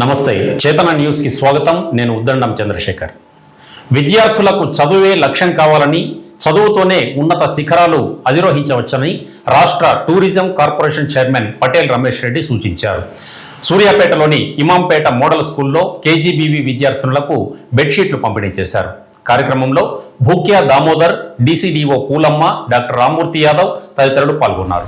నమస్తే. చేతన న్యూస్కి స్వాగతం. నేను ఉద్దండం చంద్రశేఖర్. విద్యార్థులకు చదువే లక్ష్యం కావాలని చదువుతోనే ఉన్నత శిఖరాలు అధిరోహించవచ్చని రాష్ట్ర tourism corporation chairman Patel Ramesh Reddy సూచించారు. సూర్యాపేటలోని ఇమాంపేట మోడల్ స్కూల్లో కేజీబీవీ విద్యార్థులకు బెడ్షీట్లు పంపిణీ చేశారు. కార్యక్రమంలో భూక్యా దామోదర్ డీసీడీఓ పూలమ్మ డాక్టర్ రామ్మూర్తి యాదవ్ తదితరులు పాల్గొన్నారు.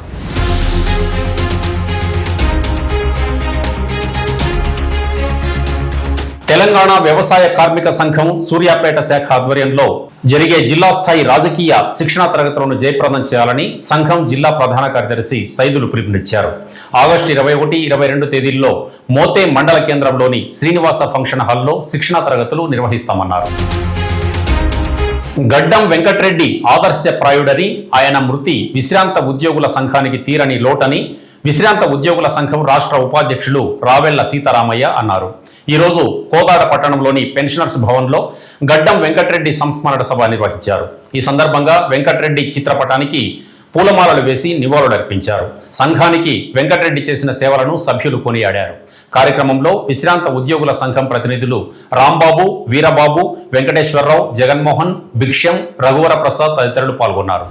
తెలంగాణ వ్యవసాయ కార్మిక సంఘం సూర్యాపేట శాఖ ఆధ్వర్యంలో జరిగే జిల్లా స్థాయి రాజకీయ శిక్షణా తరగతులను జయప్రదం చేయాలని సంఘం జిల్లా ప్రధాన కార్యదర్శి సైదులు పిలుపునిచ్చారు. ఆగస్టు ఇరవై ఒకటి ఇరవై రెండు తేదీల్లో మోతే మండల కేంద్రంలోని శ్రీనివాస ఫంక్షన్ హాల్లో శిక్షణా తరగతులు నిర్వహిస్తామన్నారు. గడ్డం వెంకట్రెడ్డి ఆదర్శప్రాయుడని ఆయన మృతి విశ్రాంత ఉద్యోగుల సంఘానికి తీరని లోటని విశ్రాంత ఉద్యోగుల సంఘం రాష్ట్ర ఉపాధ్యక్షులు రావెళ్ళ సీతారామయ్య అన్నారు. ఈరోజు కోదాడ పట్టణంలోని పెన్షనర్స్ భవన్లో గడ్డం వెంకట్రెడ్డి సంస్మరణ సభ నిర్వహించారు. ఈ సందర్భంగా వెంకట్రెడ్డి చిత్రపటానికి పూలమాలలు వేసి నివాళులర్పించారు. సంఘానికి వెంకటరెడ్డి చేసిన సేవలను సభ్యులు కొనియాడారు. కార్యక్రమంలో విశ్రాంత ఉద్యోగుల సంఘం ప్రతినిధులు రాంబాబు వీరబాబు వెంకటేశ్వరరావు జగన్మోహన్ భిక్ష్యం రఘువర ప్రసాద్ తదితరులు పాల్గొన్నారు.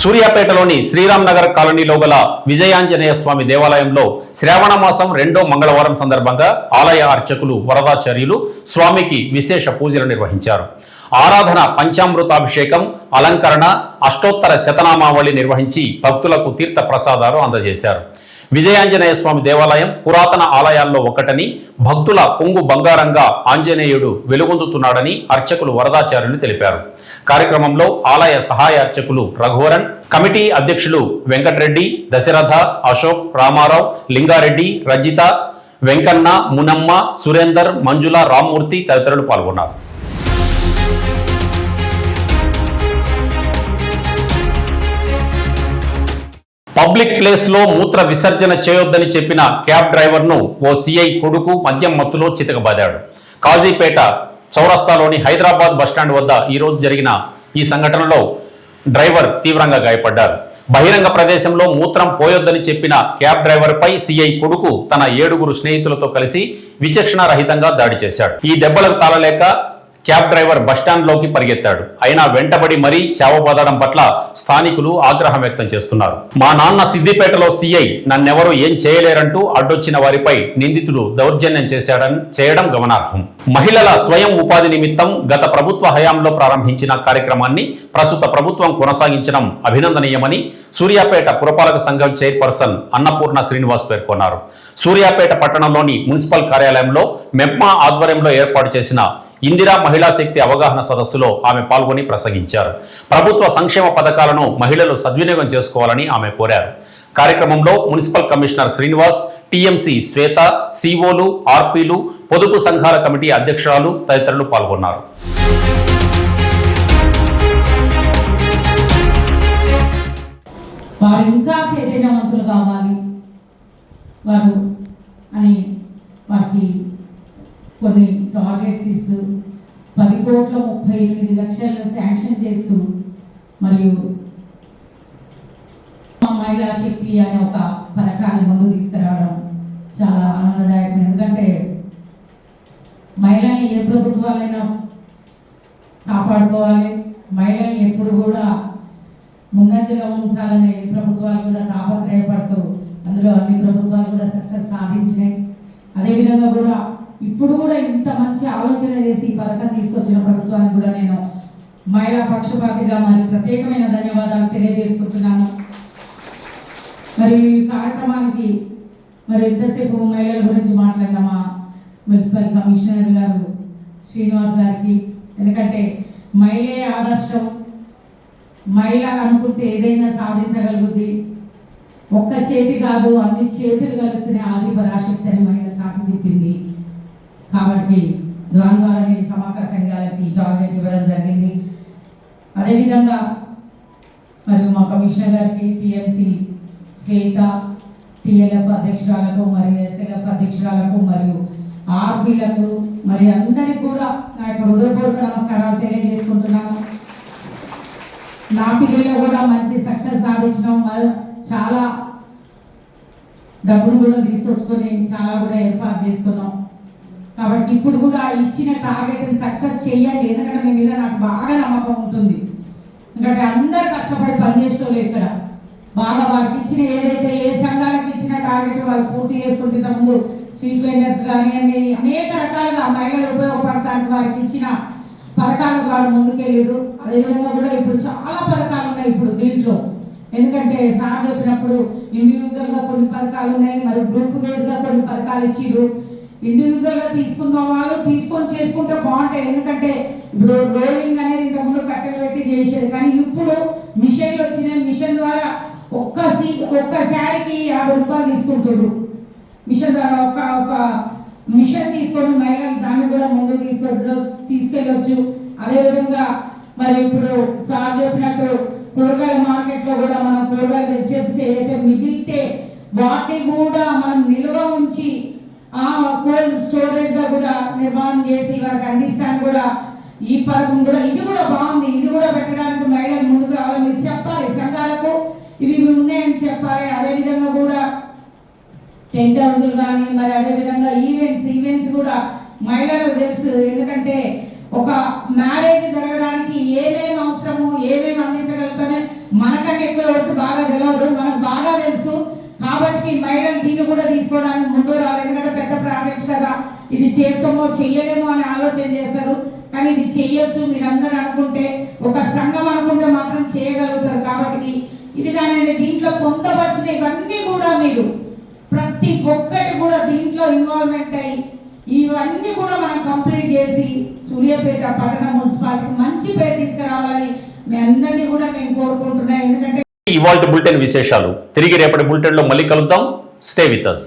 సూర్యాపేటలోని శ్రీరామ్ నగర్ కాలనీలో గల విజయాంజనేయ స్వామి దేవాలయంలో శ్రావణ మాసం రెండో మంగళవారం సందర్భంగా ఆలయ అర్చకులు వరదాచార్యులు స్వామికి విశేష పూజలు నిర్వహించారు. ఆరాధన పంచామృతాభిషేకం అలంకరణ అష్టోత్తర శతనామావళి నిర్వహించి భక్తులకు తీర్థ ప్రసాదాలు అందజేశారు. విజయాంజనేయ స్వామి దేవాలయం పురాతన ఆలయాల్లో ఒకటని భక్తుల పొంగు బంగారంగా ఆంజనేయుడు వెలుగొందుతున్నాడని అర్చకులు వరదాచార్యులు తెలిపారు. కార్యక్రమంలో ఆలయ సహాయ అర్చకులు రఘువరన్ కమిటీ అధ్యక్షులు వెంకటరెడ్డి దశరథ అశోక్ రామారావు లింగారెడ్డి రజిత వెంకన్న మునమ్మ సురేందర్ మంజుల రామ్మూర్తి తదితరులు పాల్గొన్నారు. పబ్లిక్ ప్లేస్లో మూత్ర విసర్జన చేయొద్దని చెప్పిన క్యాబ్ డ్రైవర్ను ఓ సిఐ కొడుకు మద్యం మత్తులో చితకబాదాడు. కాజీపేట చౌరస్తాలోని హైదరాబాద్ బస్టాండ్ వద్ద ఈ రోజు జరిగిన ఈ సంఘటనలో డ్రైవర్ తీవ్రంగా గాయపడ్డారు. బహిరంగ ప్రదేశంలో మూత్రం పోయొద్దని చెప్పిన క్యాబ్ డ్రైవర్ పై సిఐ కొడుకు తన ఏడుగురు స్నేహితులతో కలిసి విచక్షణ రహితంగా దాడి చేశాడు. ఈ దెబ్బలకు తాళలేక క్యాబ్ డ్రైవర్ బస్టాండ్లోకి పరిగెత్తాడు. అయినా వెంటబడి మరీ చావబదడం పట్ల స్థానికులు ఆగ్రహం వ్యక్తం చేస్తున్నారు. మా నాన్న సిద్దిపేటలో సీఐ నన్నెవరూ ఏం చేయలేరంటూ అడ్డొచ్చిన వారిపై నిందితుడు దౌర్జన్యం చేశాడని చేయడం గమనార్హం. మహిళల స్వయం ఉపాధి నిమిత్తం గత ప్రభుత్వ హయాంలో ప్రారంభించిన కార్యక్రమాన్ని ప్రస్తుత ప్రభుత్వం కొనసాగించడం అభినందనీయమని సూర్యాపేట పురపాలక సంఘం చైర్పర్సన్ అన్నపూర్ణ శ్రీనివాస్ పేర్కొన్నారు. సూర్యాపేట పట్టణంలోని మున్సిపల్ కార్యాలయంలో మెప్మా ఆధ్వర్యంలో ఏర్పాటు చేసిన ఇందిరా మహిళా శక్తి అవగాహన సదస్సులో ఆమె పాల్గొని ప్రసంగించారు. ప్రభుత్వ సంక్షేమ పథకాలను మహిళలు సద్వినియోగం చేసుకోవాలని ఆమె కోరారు. కార్యక్రమంలో municipal commissioner Srinivas TMC Swetha సిఓలు ఆర్పీలు పొదుపు సంఘాల కమిటీ అధ్యక్షురాలు తదితరులు పాల్గొన్నారు. వారు ఇంకా చైతన్యవంతులు కావాలి వారు అని వారికి కొన్ని టార్గెట్స్ ఇస్తూ కోట్ల ముప్పై ఎనిమిది లక్షలను శాంక్షన్ చేస్తూ మరియు మహిళా శక్తి అనే ఒక పథకాన్ని ముందు తీసుకురావడం చాలా ఆనందదాయకం. ఎందుకంటే మహిళల్ని ఏ ప్రభుత్వాలైనా కాపాడుకోవాలి. మహిళల్ని ఎప్పుడు కూడా ముందంజలో ఉంచాలని ప్రభుత్వాలు కూడా తాపత్రయపడుతూ అందులో అన్ని ప్రభుత్వాలు కూడా సక్సెస్ సాధించినాయి. అదేవిధంగా కూడా ఇప్పుడు కూడా ఇంత మంచి ఆలోచన చేసి ఈ పథకం తీసుకొచ్చిన ప్రభుత్వానికి కూడా నేను మహిళా పక్షపాతిగా మరి ప్రత్యేకమైన ధన్యవాదాలు తెలియజేసుకుంటున్నాను. మరి ఈ కార్యక్రమానికి మరి ఎంతసేపు మహిళల గురించి మాట్లాడిన మా మున్సిపల్ కమిషనర్ గారు శ్రీనివాస్ గారికి. ఎందుకంటే మహిళే ఆదర్శం. మహిళ అనుకుంటే ఏదైనా సాధించగలుగుద్ది. ఒక్క చేతి కాదు అన్ని చేతులు కలిసిన ఆదిపరాశక్తి అని మహిళ చాటి చెప్పింది. కాబట్టి దాని ద్వారానే సమాక సంఘాలకి టార్గెట్ ఇవ్వడం జరిగింది. అదేవిధంగా మరియు మా కమిషనర్ గారికి టీఎంసీ శ్వేత టీఎల్ఎఫ్ అధ్యక్షురాలకు మరియు ఎస్ఎల్ఎఫ్ అధ్యక్షురాలకు మరియు ఆర్పీలకు మరి అందరికి కూడా నా యొక్క హృదయపూర్వక నమస్కారాలు తెలియజేసుకుంటున్నాను. నా పిల్లలు కూడా మంచి సక్సెస్ సాధించడం చాలా డబ్బులు కూడా తీసుకొచ్చుకొని చాలా కూడా ఏర్పాటు చేసుకున్నాం. కాబట్టి ఇప్పుడు కూడా ఇచ్చిన టార్గెట్ని సక్సెస్ చేయండి ఎందుకంటే మీ మీద నాకు బాగా నమ్మకం ఉంటుంది. ఎందుకంటే అందరు కష్టపడి పనిచేసుకోలేదు ఇక్కడ బాగా వాళ్ళకి ఇచ్చిన ఏదైతే ఏ సంఘాలకు ఇచ్చిన టార్గెట్ వాళ్ళు పూర్తి చేసుకుంటున్న ముందు స్ట్రీట్ వెండర్స్ కానివ్వండి అనేక రకాలుగా మహిళలు ఉపయోగపడటానికి వారికి ఇచ్చిన పథకాలకు వాళ్ళు ముందుకెళ్ళారు అదేవిధంగా కూడా ఇప్పుడు చాలా పథకాలు ఉన్నాయి ఇప్పుడు దీంట్లో. ఎందుకంటే సార్ చెప్పినప్పుడు ఇండివిజువల్గా కొన్ని పథకాలు ఉన్నాయి మరి గ్రూప్ వేస్గా కొన్ని పథకాలు ఇచ్చిర్రు. ఇండివిజువల్గా తీసుకున్న వాళ్ళు తీసుకొని చేసుకుంటే బాగుంటాయి. ఎందుకంటే ఇప్పుడు రోలింగ్ అనేది ఇంతకుముందు కట్టెలు పెట్టి చేసేది. కానీ ఇప్పుడు మిషన్లు వచ్చినాయి. మిషన్ ద్వారా ఒక్క సీ ఒక్క శారీకి యాభై రూపాయలు తీసుకుంటుండ్రు మిషన్ ద్వారా ఒక ఒక మిషన్ తీసుకొని మహిళలు దాన్ని కూడా ముందు తీసుకొచ్చు తీసుకెళ్ళొచ్చు. అదేవిధంగా మరి ఇప్పుడు సార్ చెప్పినట్టు కూరగాయల మార్కెట్లో కూడా మనం కూరగాయలు వెజిటేబుల్స్ ఏదైతే మిగిలితే వాటిని కూడా మనం నిల్వ ఉంచి కోల్డ్ స్టోరేజ్గా కూడా నిర్మాణం చేసి వారికి అందిస్తాను కూడా. ఈ పథకం కూడా ఇది కూడా బాగుంది. ఇది కూడా పెట్టడానికి మహిళలు ముందుకు రావాలి. మీరు చెప్పాలి సంఘాలకు ఇవి ఉన్నాయని చెప్పాలి. అదేవిధంగా కూడా టెంట్ హౌస్లు కానీ మరి అదేవిధంగా ఈవెంట్స్ ఈవెంట్స్ కూడా మహిళలకు తెలుసు. ఎందుకంటే ఒక మ్యారేజ్ జరగడానికి ఏమేమి అవసరము ఏమేమి అందించగలుగుతానే మనకంటే ఎక్కువ వరకు బాగా తెలియదు మనకు బాగా తెలుసు. కాబట్టి మహిళలు దీన్ని కూడా తీసుకోవడానికి ముందు రావాలి. ఎందుకంటే ఇది చేస్తామో చెయ్యలేమో అని ఆలోచన చేస్తారు. కానీ ఇది చెయ్యొచ్చు మీరందరూ అనుకుంటే ఒక సంఘం అనుకుంటే మాత్రం చేయగలుగుతారు కాబట్టి ఇది కానీ దీంట్లో పొందవచ్చిన ఇవన్నీ కూడా మీరు ప్రతి ఒక్కటి కూడా దీంట్లో ఇన్వాల్వ్మెంట్ అయ్యి ఇవన్నీ కూడా మనం కంప్లీట్ చేసి సూర్యాపేట పట్టణ మున్సిపాలిటీకి మంచి పేరు తీసుకురావాలని మీ అందరినీ కూడా నేను కోరుకుంటున్నాను ఎందుకంటే ఇవాల్టి బులెటిన్ విశేషాలు. తిరిగి రేపటి బులెటిన్లో మళ్ళీ కలుద్దాం. Stay with us